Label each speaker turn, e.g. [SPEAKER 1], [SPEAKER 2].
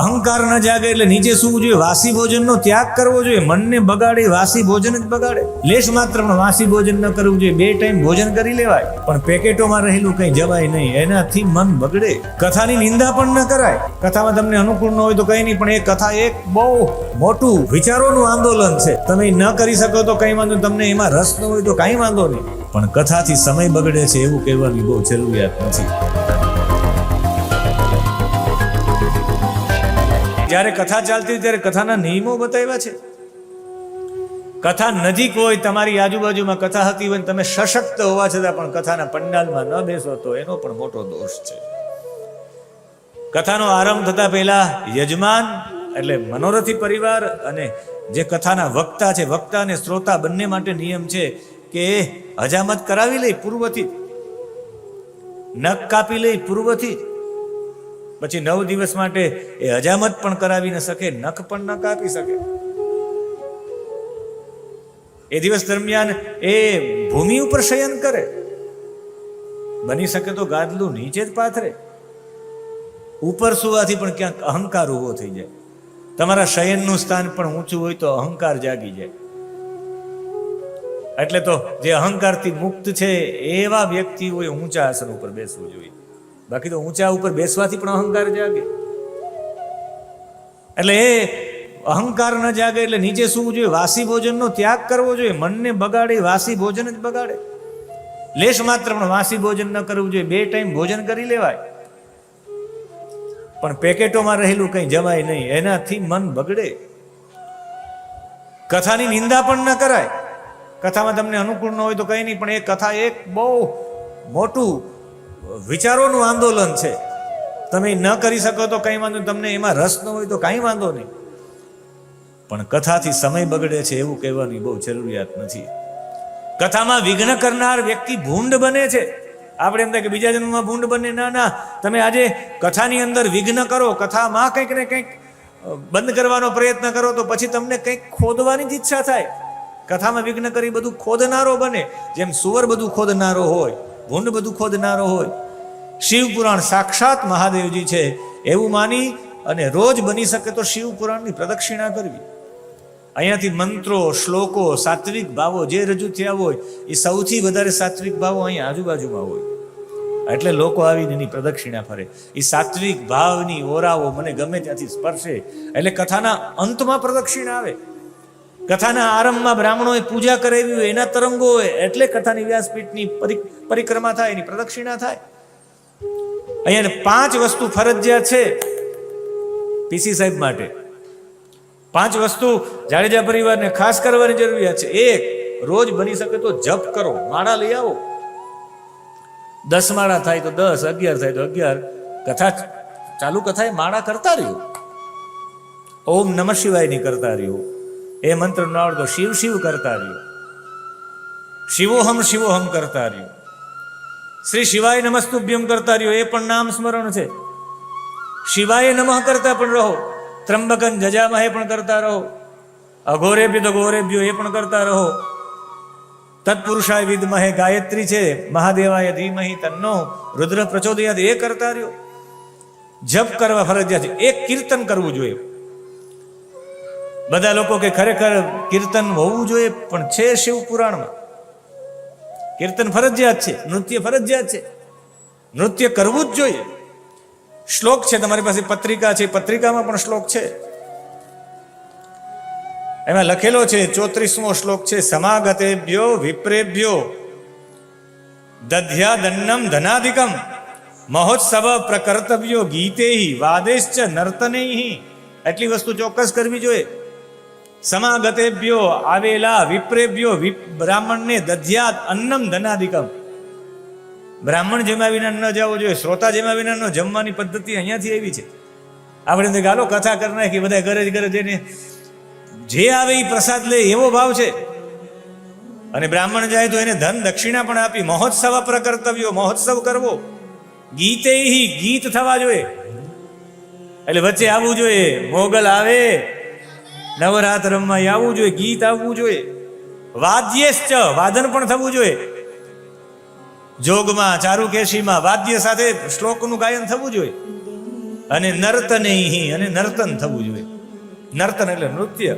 [SPEAKER 1] અહંકાર ન જાગે એટલે નીચે સૂવું જોઈએ. વાસી ભોજનનો ત્યાગ કરવો જોઈએ. મનને બગાડે, વાસી ભોજન જ બગાડે. લેશ માત્ર પણ વાસી ભોજન ન કરવું જોઈએ. બે ટાઈમ ભોજન કરી લેવાય, પણ પેકેટોમાં રહેલું કંઈ જવાય નહીં. એનાથી મન બગડે. કથાની નિંદા પણ ન કરાય. કથામાં તમને અનુકૂળ ન હોય તો કંઈ નહીં, પણ એ કથા એક બહુ મોટું વિચારોનું આંદોલન છે. તમે ન કરી શકો તો કંઈ વાંધો તમને એમાં રસ ન હોય તો કાંઈ વાંધો નહીં. પણ કથાથી સમય બગડે છે એવું કહેવાની બહુ જરૂરિયાત નથી. જ્યારે કથા ચાલતી ત્યારે કથાના નિયમો બતાવ્યા છે. કથા નજીક હોય, તમારી આજુબાજુમાં કથા હતી હોય તમે સશક્ત હોવા છતાં પણ કથાના પંડાલમાં ન બેસો તો એનો પણ મોટો દોષ છે. કથાનો આરંભ થતા પહેલા યજમાન એટલે મનોરથી પરિવાર અને જે કથાના વક્તા છે, વક્તા અને શ્રોતા બંને માટે નિયમ છે કે હજામત કરાવી લઈ પૂર્વથી, નખ કાપી લઈ પૂર્વથી પછી નવ દિવસ માટે એ હજામત પણ કરાવી ન શકે, નખ પણ ન કાપી શકે. એ દિવસ દરમિયાન એ ભૂમિ ઉપર શયન કરે. બની શકે તો ગાદલું નીચે જ પાથરે. ઉપર સુવાથી પણ ક્યાંક અહંકાર ઊભો થઈ જાય. તમારા શયનનું સ્થાન પણ ઊંચું હોય તો અહંકાર જાગી જાય. એટલે તો જે અહંકારથી મુક્ત છે એવા વ્યક્તિઓએ ઊંચા આસન ઉપર બેસવું જોઈએ. બાકી તો ઊંચા ઉપર બેસવાથી પણ અહંકાર જાગે. એટલે એ અહંકાર ન જાગે એટલે નીચે સૂવું જોઈએ, વાસી ભોજનનો ત્યાગ કરવો જોઈએ, મનને બગાડે, વાસી ભોજન જ બગાડે. લેશ માત્ર પણ વાસી ભોજન ન કરવું જોઈએ, બે ટાઈમ ભોજન કરી લેવાય. પણ પેકેટોમાં રહેલું કંઈ જવાય નહીં, એનાથી મન બગડે. કથાની નિંદા પણ ન કરાય. કથામાં તમને અનુકૂળ ન હોય તો કંઈ નહીં, પણ એ કથા એક બહુ મોટું વિચારોનું આંદોલન છે. તમે ન કરી શકો તો કંઈ વાંધો. તમને એમાં રસ ન હોય તો કાંઈ વાંધો નહીં. પણ કથાથી સમય બગડે છે એવું કહેવાની બહુ જરૂરિયાત નથી. કથામાં વિઘ્ન કરનાર વ્યક્તિ ભૂંડ બને છે. આપણે એમ થાય કે બીજા જન્મમાં ભૂંડ બને. ના ના. તમે આજે કથાની અંદર વિઘ્ન કરો. કથામાં કંઈક ને કંઈક બંધ કરવાનો પ્રયત્ન કરો તો પછી તમને કંઈક ખોદવાની જ ઈચ્છા થાય. કથામાં વિઘ્ન કરી બધું ખોદનારો બને. જેમ સુવર બધું ખોદનારો હોય ભૂંડ બધું ખોદનારો હોય. શિવ પુરાણ સાક્ષાત મહાદેવજી છે એવું માની અને રોજ બની શકે તો શિવ પુરાણની પ્રદક્ષિણા કરવી. અહીંયાથી મંત્રો, શ્લોકો, સાત્વિક ભાવો જે રજૂ થયા હોય, એ સૌથી વધારે સાત્વિક ભાવો અહીંયા આજુબાજુમાં હોય. એટલે લોકો આવીને એની પ્રદક્ષિણા ફરે. એ સાત્વિક ભાવની ઓરાઓ મને ગમે ત્યાંથી સ્પર્શે. એટલે કથાના અંતમાં પ્રદક્ષિણા આવે. કથાના આરંભમાં બ્રાહ્મણોએ પૂજા કરાવી હોય, એના તરંગો હોય, એટલે કથાની વ્યાસપીઠની પરિક્રમા થાય એની પ્રદક્ષિણા થાય. અહીંયા પાંચ વસ્તુ ફરજિયાત છે પીસી સાહેબ માટે. પાંચ વસ્તુ જાડેજા પરિવારને ખાસ કરવાની જરૂરિયાત છે. એક, રોજ બની શકે તો જપ કરો, માળા લઈ આવો. દસ માળા થાય તો દસ, અગિયાર થાય તો અગિયાર. કથા ચાલુ કથાએ માળા કરતા રહ્યો. ઓમ નમઃ શિવાયની કરતા રહ્યો. એ મંત્ર ન આવડતો શિવ શિવ કરતા રહ્યો. શિવોહમ શિવોહમ કરતા રહ્યો. શ્રી શિવાય નમસ્તુભ્યમ કરતા રહ્યો. એ પણ નામ સ્મરણ છે. શિવાય નમઃ કરતા પણ રહો. ત્રંબકન જજામહે પણ કરતા રહો. અઘોરેભ્ય તો ઘોરેભ્યો એ પણ કરતા રહો. તત્પુરુષાય વિદમહે ગાયત્રી છે. મહાદેવાય ધીમહી તન્નો. રુદ્ર પ્રચોદયાદ એ કરતા રહ્યો. જપ કરવા ફરજિયાત છે. એક કીર્તન કરવું જોઈએ. બધા લોકો કે ખરેખર કીર્તન હોવું જોઈએ, પણ છે શિવ પુરાણમાં? કીર્તન ફરજિયાત છે, નૃત્ય ફરજિયાત છે. નૃત્ય કરવું જ જોઈએ. શ્લોક છે, તમારી પાસે પત્રિકા છે, પત્રિકામાં પણ શ્લોક છે. એમાં લખેલો છે, ચોત્રીસમો શ્લોક છે, સમાગતેભ્યો વિપ્રેભ્યો દધ્યા દન્નમ ધનાધિકમ મહોત્સવ પ્રકર્તવ્યો ગીતે વાદેશ્ચ નર્તનેહી. એટલી વસ્તુ ચોક્કસ કરવી જોઈએ. સમાગતેભ્યો આવેલા વિપ્રેભ્યો બ્રાહ્મણને દધ્યાત અન્નમ ધનાધિકમ બ્રાહ્મણ જેમાં વિના ન જવું જોઈએ, શ્રોતા જેમાં વિના ન જમવાની પદ્ધતિ અહીંયાથી આવી છે. આપણે તો ગાલો કથા કરી નાખી, બધા ઘરે જ ઘરે જઈને જે આવે એ પ્રસાદ લે એવો ભાવ છે. અને બ્રાહ્મણ જાય તો એને ધન દક્ષિણા પણ આપી, મહોત્સવ પ્રકર્તવ્યો, મહોત્સવ કરવો. ગીતે ગીત થવા જોઈએ. એટલે વચ્ચે આવવું જોઈએ, મોગલ આવે નવરાત્રમાં આવવું જોઈએ, ગીત આવવું જોઈએ. વાદ્યશ્ચ, વાદન પણ થવું જોઈએ. જોગમાં, ચારુકેશીમાં વાદ્ય સાથે શ્લોકનું ગાયન થવું જોઈએ. અને નર્તનેહી, અને નર્તન થવું જોઈએ. નર્તન એટલે નૃત્ય.